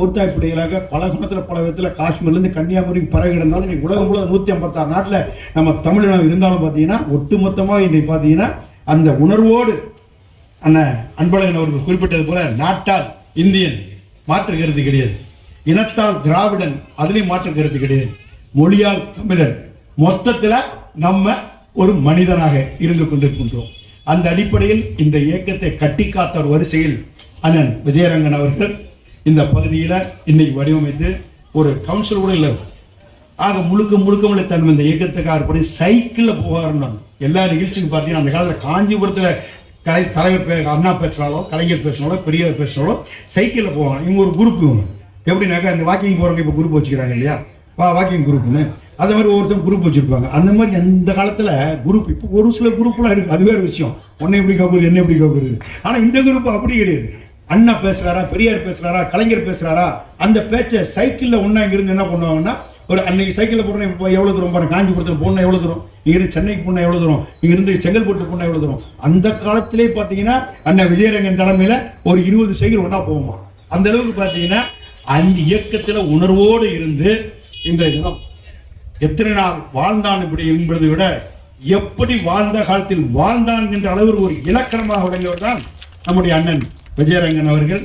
ஒருத்தாய் பிள்ளைகளாக பல குணத்துல பல விதத்துல காஷ்மீர்ல இருந்து கன்னியாகுமரி பறவை இருந்தாலும் இன்னைக்கு உலகம் முழுவதும் நூத்தி ஐம்பத்தாறு நாட்டுல நம்ம தமிழினம் இருந்தாலும் பாத்தீங்கன்னா ஒட்டுமொத்தமா இன்னைக்கு பாத்தீங்கன்னா அந்த உணர்வோடு அண்ணன் அன்பழகன் அவர்கள் குறிப்பிட்டது போல நாட்டால் இந்தியன் மாற்று கருத்து கிடையாது. இனத்தால் திராவிடன் அதுலேயும் மாற்று கருத்து கிடையாது. மொழியால் தமிழன் மொத்தத்துல நம்ம ஒரு மனிதனாக இருந்து கொண்டிருக்கின்றோம். அந்த அடிப்படையில் இந்த இயக்கத்தை கட்டி காத்த ஒரு வரிசையில் அண்ணன் விஜயரங்கன் அவர்கள் இந்த பகுதியில் இன்னைக்கு வடிவமைத்து ஒரு கவுன்சில் கூட இல்லை. ஆக முழுக்க முழுக்க முழுக்க தன்மை இந்த இயக்கத்துக்கு அர்ப்பணி சைக்கிளில் போகாருன்னு எல்லா நிகழ்ச்சிக்கும் பார்த்தீங்கன்னா அந்த காலத்தில் காஞ்சிபுரத்தில் கலை தலைவர் பே அண்ணா பேசுகிறாலோ கலைஞர் பேசுனாலோ பெரியவர் பேசுனாலோ சைக்கிளில் போவாங்க. இவங்க ஒரு குரூப் இவங்க. எப்படின்னாக்கா இந்த வாக்கிங் போகிறவங்க இப்போ குரூப் வச்சுக்கிறாங்க இல்லையா? வா வாக்கிங் குரூப்னு அதே மாதிரி ஒவ்வொருத்தரும் குரூப் வச்சுருப்பாங்க. அந்த மாதிரி அந்த காலத்தில் குரூப் இப்போ ஒரு சில குரூப்லாம் இருக்குது அது வேற விஷயம். உன்னை எப்படி கவுக்குறது என்ன எப்படி கவுக்குறது ஆனால் இந்த குரூப் அப்படி கிடையாது. அண்ணா பேசுறாரா பெரியார் பேசுறாரா கலைஞர் பேசுறாரா அந்த பேச்சை சைக்கிளில் ஒன்றா இருந்து என்ன பண்ணுவாங்கன்னா ஒரு அன்னைக்கு சைக்கிளில் போனால் இப்போ எவ்வளோ தூரம் பாருங்க காஞ்சிபுரத்துல போனால் எவ்வளோ தூரம் இங்கிருந்து சென்னைக்கு போனால் எவ்வளோ தூரம் இங்கிருந்து செங்கல்பட்டு போனால் எவ்வளோ தூரம் அந்த காலத்திலே பார்த்தீங்கன்னா அண்ணன் விஜயரங்கன் தலைமையில் ஒரு இருபது சைக்கிள் ஒன்றா போகுமா? அந்த அளவுக்கு பார்த்தீங்கன்னா அந்த இயக்கத்தில் உணர்வோடு இருந்து இந்த தினம் எத்தனை நாள் வாழ்ந்தான் இப்படி என்பதை விட எப்படி வாழ்ந்த காலத்தில் வாழ்ந்தான் என்ற அளவில் ஒரு இலக்கணமாக விளங்கியவர் தான் நம்முடைய அண்ணன் விஜயரங்கன் அவர்கள்